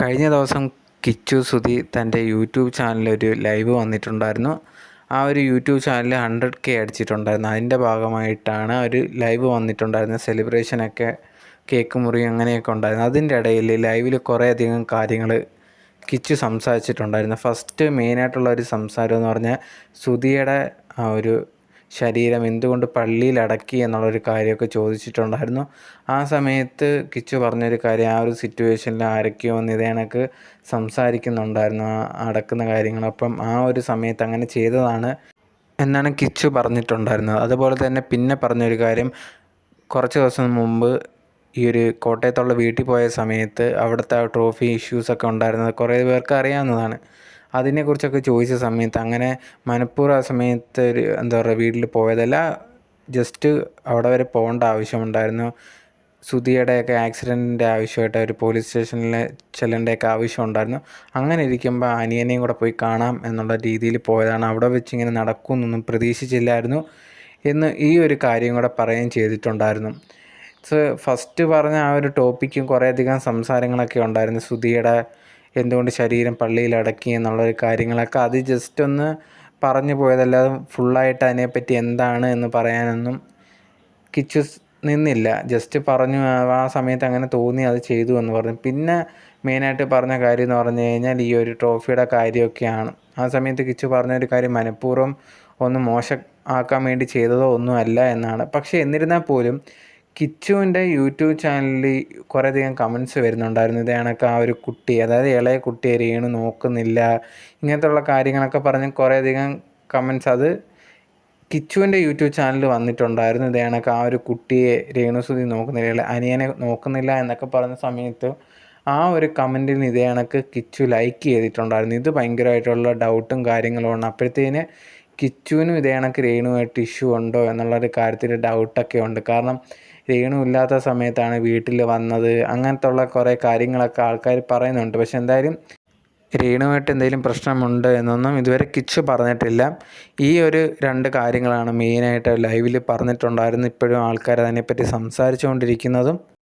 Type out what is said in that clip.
കഴിഞ്ഞ ദിവസം കിച്ചു സുധി തന്റെ യൂട്യൂബ് ചാനലിൽ ഒരു ലൈവ് വന്നിട്ടുണ്ടായിരുന്നു. ആ ഒരു യൂട്യൂബ് ചാനൽ ഹൺഡ്രഡ് കെ അടിച്ചിട്ടുണ്ടായിരുന്നു. അതിന്റെ ഭാഗമായിട്ടാണ് ഒരു ലൈവ് വന്നിട്ടുണ്ടായിരുന്നത്. സെലിബ്രേഷനൊക്കെ കേക്ക് മുറി അങ്ങനെയൊക്കെ ഉണ്ടായിരുന്നു. അതിന്റെ ഇടയിൽ ലൈവിൽ കുറേയധികം കാര്യങ്ങൾ കിച്ചു സംസാരിച്ചിട്ടുണ്ടായിരുന്നു. ഫസ്റ്റ് മെയിനായിട്ടുള്ള ഒരു സംസാരം എന്ന് പറഞ്ഞാൽ സുധിയുടെ ആ ഒരു ശരീരം എന്തുകൊണ്ട് പള്ളിയിൽ അടക്കി എന്നുള്ളൊരു കാര്യമൊക്കെ ചോദിച്ചിട്ടുണ്ടായിരുന്നു. ആ സമയത്ത് കിച്ചു പറഞ്ഞൊരു കാര്യം ആ ഒരു സിറ്റുവേഷനിൽ ആരൊക്കെയോ വന്ന് സംസാരിക്കുന്നുണ്ടായിരുന്നു ആ അടക്കുന്ന കാര്യങ്ങൾ അപ്പം ആ ഒരു സമയത്ത് അങ്ങനെ ചെയ്തതാണ് എന്നാണ് കിച്ചു പറഞ്ഞിട്ടുണ്ടായിരുന്നത്. അതുപോലെ തന്നെ പിന്നെ പറഞ്ഞൊരു കാര്യം കുറച്ച് ദിവസം മുമ്പ് ഈ ഒരു കോട്ടയത്തുള്ള വീട്ടിൽ പോയ സമയത്ത് അവിടുത്തെ ട്രോഫി ഇഷ്യൂസൊക്കെ ഉണ്ടായിരുന്നത് കുറേ പേർക്ക് അറിയാവുന്നതാണ്. അതിനെക്കുറിച്ചൊക്കെ ചോദിച്ച സമയത്ത് അങ്ങനെ മനഃപൂർവം ആ സമയത്ത് ഒരു എന്താ പറയുക വീട്ടിൽ പോയതല്ല ജസ്റ്റ് അവിടെ വരെ പോകേണ്ട ആവശ്യമുണ്ടായിരുന്നു. സുധിയുടെയൊക്കെ ആക്സിഡന്റിന്റെ ആവശ്യമായിട്ട് ഒരു പോലീസ് സ്റ്റേഷനിൽ ചെല്ലേണ്ടയൊക്കെ ആവശ്യമുണ്ടായിരുന്നു. അങ്ങനെ ഇരിക്കുമ്പോൾ അനിയനെയും കൂടെ പോയി കാണാം എന്നുള്ള രീതിയിൽ പോയതാണ്. അവിടെ വെച്ച് ഇങ്ങനെ നടക്കുമെന്നൊന്നും പ്രതീക്ഷിച്ചില്ലായിരുന്നു എന്ന് ഈ ഒരു കാര്യം കൂടെ പറയുകയും ചെയ്തിട്ടുണ്ടായിരുന്നു. സോ ഫസ്റ്റ് പറഞ്ഞ ആ ഒരു ടോപ്പിക്കും കുറേയധികം സംസാരങ്ങളൊക്കെ ഉണ്ടായിരുന്നു സുധിയുടെ എന്തുകൊണ്ട് ശരീരം പള്ളിയിൽ അടക്കി എന്നുള്ളൊരു കാര്യങ്ങളൊക്കെ അത് ജസ്റ്റ് ഒന്ന് പറഞ്ഞു പോയതല്ലാതെ ഫുള്ളായിട്ട് അതിനെപ്പറ്റി എന്താണ് എന്ന് പറയാനൊന്നും കിച്ചു നിന്നില്ല. ജസ്റ്റ് പറഞ്ഞു ആ സമയത്ത് അങ്ങനെ തോന്നി അത് ചെയ്തു എന്ന് പറഞ്ഞു. പിന്നെ മെയിനായിട്ട് പറഞ്ഞ കാര്യം എന്ന് പറഞ്ഞു കഴിഞ്ഞാൽ ഈ ഒരു ട്രോഫിയുടെ കാര്യമൊക്കെയാണ്. ആ സമയത്ത് കിച്ചു പറഞ്ഞൊരു കാര്യം മനഃപൂർവം ഒന്ന് മോശം ആക്കാൻ വേണ്ടി ചെയ്തതോ ഒന്നുമല്ല എന്നാണ്. പക്ഷേ എന്നിരുന്നാൽ പോലും കിച്ചുവിന്റെ യൂട്യൂബ് ചാനലിൽ കുറേയധികം കമൻസ് വരുന്നുണ്ടായിരുന്നു. ഇതേണക്ക് ആ ഒരു കുട്ടി അതായത് ഇളയ കുട്ടിയെ രേണു നോക്കുന്നില്ല ഇങ്ങനത്തുള്ള കാര്യങ്ങളൊക്കെ പറഞ്ഞ് കുറേയധികം കമൻസ് അത് കിച്ചുവിന്റെ യൂട്യൂബ് ചാനലിൽ വന്നിട്ടുണ്ടായിരുന്നു. ഇതേണക്ക് ആ ഒരു കുട്ടിയെ രേണുസുതി നോക്കുന്നില്ല അനിയനെ നോക്കുന്നില്ല എന്നൊക്കെ പറഞ്ഞ സമയത്ത് ആ ഒരു കമന്റിന് ഇതേ കണക്ക് കിച്ചു ലൈക്ക് ചെയ്തിട്ടുണ്ടായിരുന്നു. ഇത് ഭയങ്കരമായിട്ടുള്ള ഡൗട്ടും കാര്യങ്ങളുമാണ് അപ്പോഴത്തേന് കിച്ചുവിനും ഇതേ കണക്ക് രേണുമായിട്ട് ഇഷ്യൂ ഉണ്ടോ എന്നുള്ളൊരു കാര്യത്തിൽ ഡൗട്ടൊക്കെ ഉണ്ട്. കാരണം രേണു ഇല്ലാത്ത സമയത്താണ് വീട്ടിൽ വന്നത്. അങ്ങനത്തെ ഉള്ള കുറേ കാര്യങ്ങളൊക്കെ ആൾക്കാർ പറയുന്നുണ്ട്. പക്ഷെ എന്തായാലും രേണുമായിട്ട് എന്തെങ്കിലും പ്രശ്നമുണ്ട് എന്നൊന്നും ഇതുവരെ കിച്ചു പറഞ്ഞിട്ടില്ല. ഈ ഒരു രണ്ട് കാര്യങ്ങളാണ് മെയിനായിട്ട് ലൈവിൽ പറഞ്ഞിട്ടുണ്ടായിരുന്നു. ഇപ്പോഴും ആൾക്കാർ അതിനെപ്പറ്റി സംസാരിച്ചുകൊണ്ടിരിക്കുന്നതും